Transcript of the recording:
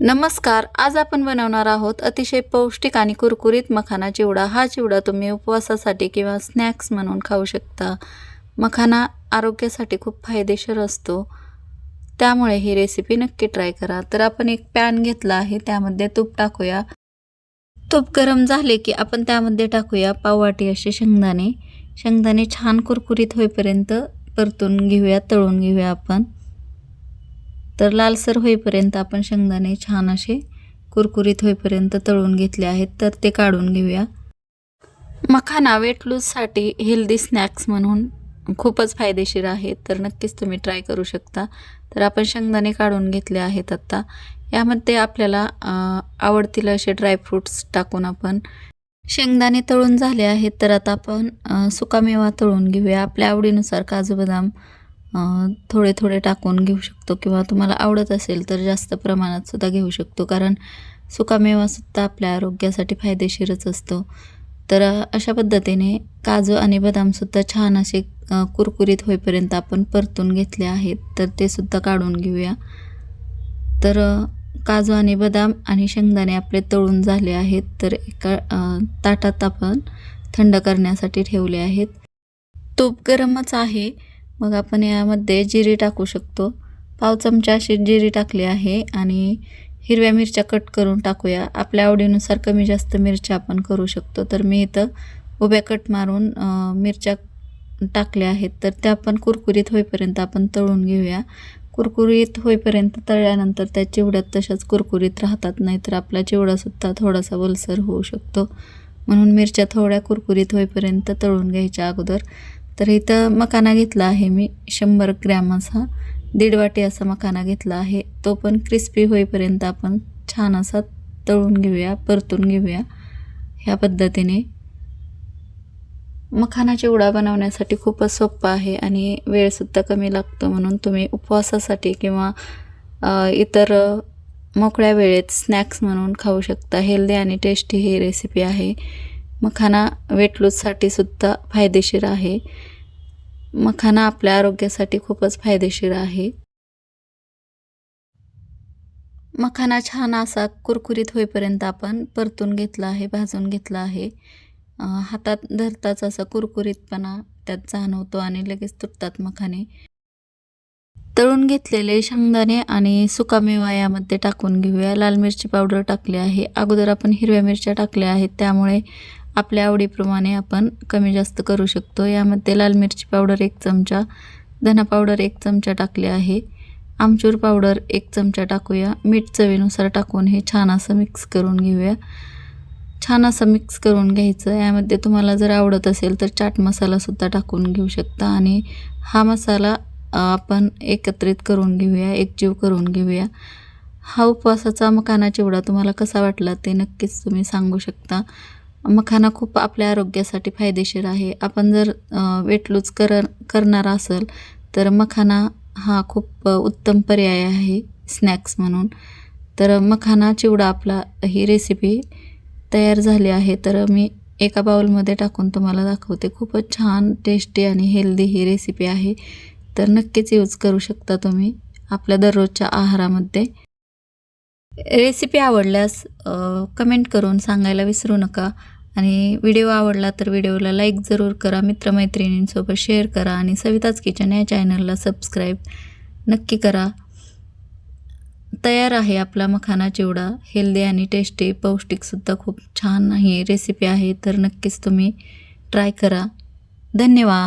नमस्कार आज आपण बनवणार आहोत अतिशय पौष्टिक आणि कुरकुरीत मखाना चिवडा. हा चिवडा तुम्ही उपवासासाठी किंवा स्नॅक्स म्हणून खाऊ शकता. मखाना आरोग्यासाठी खूप फायदेशीर असतो. त्यामुळे ही रेसिपी नक्की ट्राय करा. तर आपण एक पॅन घेतला आहे त्यामध्ये तूप टाकूया. तूप गरम झाले की आपण त्यामध्ये टाकूया पाववाटी असे शेंगदाणे. शेंगदाणे छान कुरकुरीत होईपर्यंत परतून घेऊया तळून घेऊया आपण. तर लालसर होईपर्यंत आपण शेंगदाणे छान असे कुरकुरीत होईपर्यंत तळून घेतले आहेत तर ते काढून घेऊया. मखाना वेट लूजसाठी हेल्दी स्नॅक्स म्हणून खूपच फायदेशीर आहे तर नक्कीच तुम्ही ट्राय करू शकता. तर आपण शेंगदाणे काढून घेतले आहेत आत्ता यामध्ये आपल्याला आवडतील असे ड्रायफ्रूट्स टाकून आपण शेंगदाणे तळून झाले आहेत तर आता आपण सुकामेवा तळून घेऊया. आपल्या आवडीनुसार काजू बदाम थोडे थोडे टाकून घेऊ शकतो किंवा तुम्हाला आवडत असेल तर जास्त प्रमाणात सुद्धा घेऊ शकतो. कारण सुकामेवासुद्धा आपल्या आरोग्यासाठी फायदेशीरच असतो. तर अशा पद्धतीने काजू आणि बदामसुद्धा छान असे कुरकुरीत होईपर्यंत आपण परतून घेतले आहेत तर ते सुद्धा काढून घेऊया. तर काजू आणि बदाम आणि शेंगदाणे आपले तळून झाले आहेत. तर एका ताटात आपण थंड करण्यासाठी ठेवले आहेत. तूप गरमच आहे. मग आपण यामध्ये जिरे टाकू शकतो. पाव चमचा अशी जिरी टाकली आहे आणि हिरव्या मिरच्या कट करून टाकूया. आपल्या आवडीनुसार कमी जास्त मिरच्या आपण करू शकतो. तर मी इथं उभ्या कट मारून मिरच्या टाकल्या आहेत. तर त्या आपण कुरकुरीत होईपर्यंत आपण तळून घेऊया. कुरकुरीत होईपर्यंत तळल्यानंतर त्या चिवड्यात तशाच कुरकुरीत राहतात. नाहीतर आपला चिवडासुद्धा थोडासा वलसर होऊ शकतो. म्हणून मिरच्या थोड्या कुरकुरीत होईपर्यंत तळून घ्यायच्या अगोदर. तर इथं मकाना घेतला आहे मी शंभर ग्रॅम असा. दीड वाटी असा मकाना घेतला आहे. तो पण क्रिस्पी होईपर्यंत आपण छान असा तळून घेऊया परतून घेऊया ह्या पद्धतीने. मखाना चिवडा बनवण्यासाठी खूपच सोपं आहे आणि वेळसुद्धा कमी लागतो म्हणून तुम्ही उपवासासाठी किंवा इतर मोकळ्या वेळेत स्नॅक्स म्हणून खाऊ शकता. हेल्दी आणि टेस्टी ही रेसिपी आहे. मखाना वेट लूजसाठी सुद्धा फायदेशीर आहे. मखाना आपल्या आरोग्यासाठी खूपच फायदेशीर आहे. मखाना छान असा कुरकुरीत होईपर्यंत आपण परतून घेतला आहे भाजून घेतला आहे. हातात धरताच असा कुरकुरीतपणा त्यात जाणवतो आणि लगेच तुटतात मखाने. तळून घेतलेले शेंगदाणे आणि सुकामेवा यामध्ये टाकून घेऊया. लाल मिरची पावडर टाकली आहे. अगोदर आपण हिरव्या मिरच्या टाकल्या आहेत. त्यामुळे आपल्या आवडीप्रमाणे आपण कमी जास्त करू शकतो. यामध्ये लाल मिरची पावडर एक चमचा धना पावडर एक चमचा टाकले आहे. आमचूर पावडर एक चमचा टाकूया. मीठ चवीनुसार टाकून हे छान असं मिक्स करून घेऊया. छान असं मिक्स करून घ्यायचं. यामध्ये तुम्हाला जर आवडत असेल तर चाट मसालासुद्धा टाकून घेऊ शकता. आणि हा मसाला आपण एकत्रित करून घेऊया एकजीव करून घेऊया. हा उपवासाचा मखाना चिवडा तुम्हाला कसा वाटला ते नक्कीच तुम्ही सांगू शकता. मखाना खूप आपल्या आरोग्यासाठी फायदेशीर आहे. आपण जर वेट लूज कर करणार असेल तर मखाना हा खूप उत्तम पर्याय आहे स्नॅक्स म्हणून. तर मखाना चिवडा आपला ही रेसिपी तयार झाली आहे. तर मी एका बाउलमध्ये टाकून तुम्हाला दाखवते. खूपच छान टेस्टी आणि हेल्दी ही रेसिपी आहे. तर नक्कीच यूज करू शकता तुम्ही आपल्या दररोजच्या आहारामध्ये. रेसिपी आवडल्यास कमेंट करून सांगायला विसरू नका. आणि व्हिडिओ आवडला तर व्हिडिओला लाईक जरूर करा मित्रमैत्रिणींसोबत शेअर करा आणि सविताज किचन या चॅनलला सबस्क्राईब नक्की करा. तयार आहे आपला मखाना चिवडा. हेल्दी आणि टेस्टी पौष्टिकसुद्धा खूप छान ही रेसिपी आहे तर नक्कीच तुम्ही ट्राय करा. धन्यवाद.